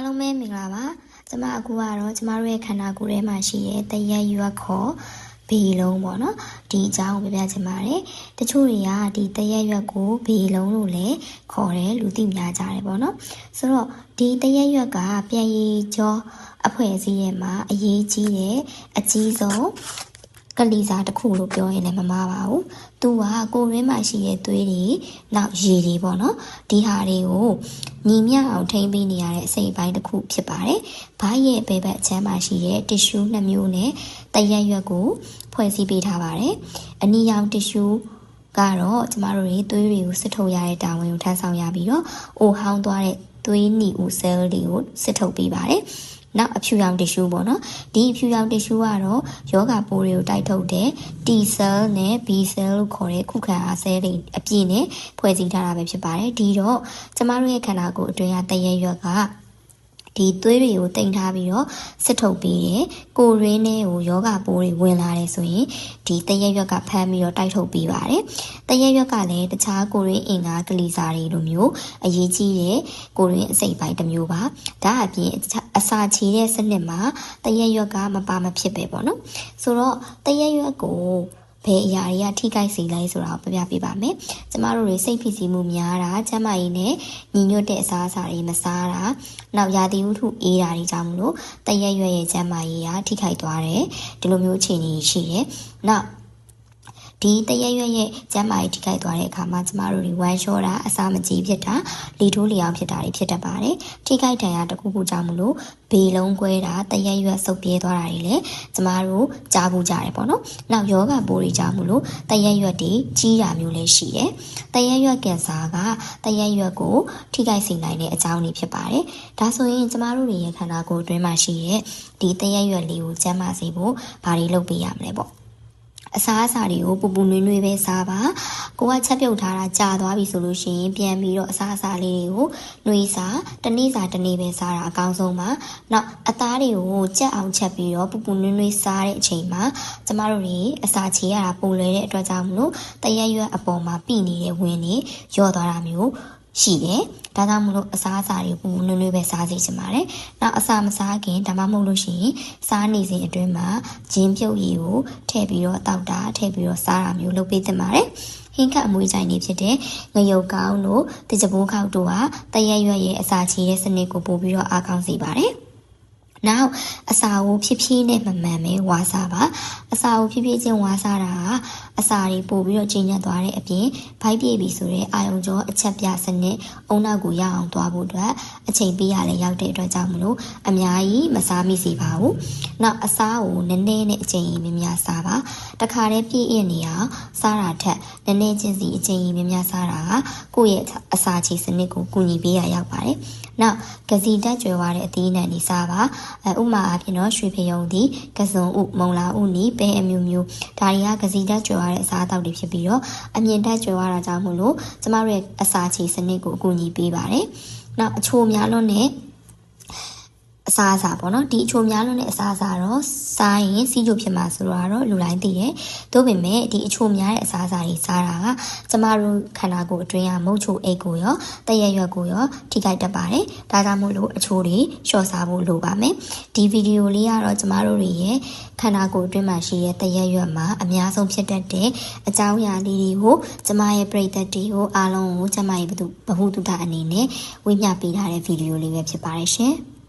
အားလုံးပဲမင်္ဂလာပါကျမအခုကတော့ကျမတို့ရဲ့ခန္ဓာကိုယ်ထဲမှာရှိတဲ့တရက်ရွက်ခေါ်ဘေလုံးပေါ့နော်ဒီအကြောင်းကိုပြပြချင်ပါတယ်တချို့တွေကဒီတရက်ရွက်ကိုဘေလုံးလို့လည်းခေါ်တယ်လူသိများကြတယ်ပေါ့နော်ဆိုတော့ဒီတရက်ရွက်ကပြန်ရည်ကြောအဖွဲ့အစည်းရဲ့မှာအရေးကြီးတဲ့အကြီးဆုံး ကလီစာတစ်ခုလို့ပြောရင်လည်းမမှားပါဘူး။သူကကိုယ်ရင်းမှာရှိတဲ့သွေးတွေနောက်ရေတွေပေါ့နော်။ဒီဟာတွေကိုညီမျှအောင်ထိမ့်ပေးနေရတဲ့အစိတ်အပိုင်းတစ်ခုဖြစ်ပါတယ်။ဘားရဲ့ဘဲဘက်အချမ်းမှာရှိတဲ့တ िश ူးနှစ်မျိုးနဲ့တရက်ရွက်ကိုဖွဲ့စည်းပေးထားပါတယ်။အနီရောင်တ िश ူးကတော့ကျမတို့တွေသွေးတွေကိုစစ်ထုတ်ရတဲ့တာဝန်ကိုထမ်းဆောင်ရပြီးတော့အိုဟောင်းသွားတဲ့သွေးနီဦးဆဲလ်တွေကိုစစ်ထုတ်ပေးပါတယ်။ နောက်အဖြူရောင်တ िश ူးပေါ့နော်ဒီအဖြူရောင်တ िश ူးကတော့ယောဂပိုးတွေကိုတိုက်ထုတ်တဲ့ T cell နဲ့ B cell လို့ခေါ်တဲ့ခုခံအားဆဲတွေအပြည့်နဲ့ဖွဲ့စည်းထားတာပဲဖြစ်ပါတယ်ဒီတော့ကျမတို့ရဲ့ခန္ဓာကိုယ်အတွင်းကတရက်ရွက်က ဒီသွေးတွေကိုတိမ်ထားပြီးတော့စစ်ထုတ်ပြီးတယ်ကိုရင်းနဲ့ကိုယောဂပိုးတွေဝင်လာတယ်ဆိုရင်ဒီတရက်ရွက်ကဖမ်းပြီးတော့တိုက်ထုတ်ပြီးပါတယ်တရက်ရွက်ကလည်းတခြားကိုရင်းအင်္ဂါကလီစာတွေလိုမျိုးအရေးကြီးတဲ့ကိုရင်းအစိတ်ပိုင်းတစ်မျိုးပါဒါအပြင်အစာချေတဲ့စနစ်မှာတရက်ရွက်ကမပါမဖြစ်ပဲပေါ့နော်ဆိုတော့တရက်ရွက်ကို ဘယ်အရာတွေကထိခိုက်စေလဲဆိုတာကိုပြပြပေးပါမယ်။ကျမတို့တွေစိတ်ဖိစီးမှုများတာ၊ကျန်းမာရေးနဲ့ညီညွတ်တဲ့အစားအစာတွေမစားတာ၊နောက်ရာသီဥတုအေးတာတွေကြောင့်မလို့တရက်ရွက်ရဲ့ကျန်းမာရေးကထိခိုက်သွားတယ်။ဒီလိုမျိုးအခြေအနေရှိတယ်။နောက် ဒီတရရွက်ရဲ့ကျမ်းမာရေးထိခိုက်သွားတဲ့အခါမှာကျမတို့တွေဝမ်းလျှောတာအစာမကြီးဖြစ်တာလီထိုးလျောင်ဖြစ်တာတွေဖြစ်တတ်ပါတယ်ထိခိုက်ဒဏ်ရာတစ်ခုခုကြောင့်မလို့ဘေလုံးကွဲတာတရရွက်ဆုပ်ပြဲသွားတာတွေလည်းကျမတို့ကြားဘူးကြတယ်ပေါ့နော်နောက်ယောဂပိုးတွေကြောင့်မလို့တရရွက်တွေကြီးတာမျိုးလည်းရှိတယ်တရရွက်ကင်ဆာကတရရွက်ကိုထိခိုက်စေနိုင်တဲ့အကြောင်းတွေဖြစ်ပါတယ်ဒါဆိုရင်ကျမတို့တွေရဲ့ခန္ဓာကိုယ်အတွင်းမှာရှိတဲ့ဒီတရရွက်လေးကိုကျန်းမာစေဖို့ဘာတွေလုပ်ပေးရမလဲပေါ့ အစားအစာတွေကိုပူပူနွေ့နွေ့ပဲစားပါကိုကချက်ပြုတ်ထားတာကြာသွားပြီဆိုလို့ရှိရင်ပြန်ပြီးတော့အစားအစာလေးတွေကိုနှွေးစားတနေ့စာတနေ့ပဲစားတာအကောင်းဆုံးပါနောက်အသားတွေကိုကြက်အောင်ချက်ပြီးတော့ပူပူနွေ့နွေ့စားတဲ့အချိန်မှာကျမတို့တွေအစာချေရတာပုံလွယ်တဲ့အတွက်ကြောင့်မလို့တရက်ရွက်အပေါ်မှာပြိနေတဲ့ဝင်တွေလျော့သွားတာမျိုး ရှိတယ်။ဒါကြောင့်မလို့အစားအစာတွေပူနွေးနွေးပဲစားစေချင်ပါတယ်။နောက်အစာမစားခင်ဒါမှမဟုတ်လို့ရှိရင်စားနေစဉ်အတွင်းမှာဂျင်းပြုတ်ရည်ကိုထည့်ပြီးတော့တောက်တာထည့်ပြီးတော့စားတာမျိုးလုပ်ပေးသင့်ပါတယ်။ဟင်းခတ်အမွေးကြိုင်နေဖြစ်တဲ့ငရုတ်ကောင်းတို့တကြပိုးခောက်တို့ဟာတရက်ရွက်ရဲ့အစာချေတဲ့စနစ်ကိုပို့ပြီးတော့အားကောင်းစေပါတယ်။နောက်အစာကိုဖြည်းဖြည်းနဲ့မမှန်ပဲဝါစားပါအစာကိုဖြည်းဖြည်းချင်းဝါစားတာက အစာတွေပို့ပြီးတော့ကျဉ်ညက်သွားတဲ့အပြင်ဘိုက်ပြေပြီဆိုတဲ့အာယုံကြောအချက်ပြစနစ်အုံနောက်ကိုရအောင်သွားဖို့အတွက်အချိန်ပေးရလဲရောက်တဲ့အတွက်ကြောင့်မလို့အများကြီးမစားမိစေပါဘူးနောက်အစာကိုနည်းနည်းနဲ့အချိန်ကြီးများများစားပါတခါတည်းပြည့်ရနေအောင်စားတာထက်နည်းနည်းချင်းစီအချိန်ကြီးများများစားတာကကိုယ့်ရဲ့အစာချေစနစ်ကိုကူညီပေးရရောက်ပါတယ်နောက်ကစီတက်ကြွယ်ဝတဲ့အသီးနှံတွေစားပါဥမာအဖြစ်တော့ရွှေဖယုံသည်ကစုံဥမုံလာဥနီပဲအမျိုးမျိုးဒါတွေကကစီတက်ကြွယ်ဝတဲ့အစားအသောက်တွေဖြစ်ပြီးတော့အမြင့်တက်ကြွယ်ဝတာကြောင့်မို့လို့ကျမတို့ရဲ့အစာချေစနစ်ကိုအကူအညီပေးပါတယ်နောက်အချိုများလွန်းတဲ့အ စားအစာပေါ့နော်ဒီအချိုများလွန်းတဲ့အစားအစာတော့စားရင်စီးကျိုဖြစ်မှာဆိုတော့လူတိုင်းသိတယ်။သို့ပေမဲ့ဒီအချိုများတဲ့အစားအစာတွေစားတာကကျမတို့ခန္ဓာကိုယ်အတွင်းကမုတ်ချိုအိတ်ကိုရောတရက်ရွက်ကိုရောထိခိုက်တတ်ပါတယ်။ဒါကြောင့်မို့လို့အချိုတွေလျှော့စားဖို့လိုပါမယ်။ဒီဗီဒီယိုလေးကတော့ကျမတို့တွေရဲ့ခန္ဓာကိုယ်အတွင်းမှာရှိတဲ့တရက်ရွက်မှာအများဆုံးဖြစ်တတ်တဲ့အကြောင်းအရာလေးတွေကိုကျမရဲ့ပရိသတ်တွေကိုအားလုံးကိုကျမရဲ့ဘဟုတုတအနေနဲ့ဝေမျှပေးထားတဲ့ဗီဒီယိုလေးပဲဖြစ်ပါတယ်ရှင်။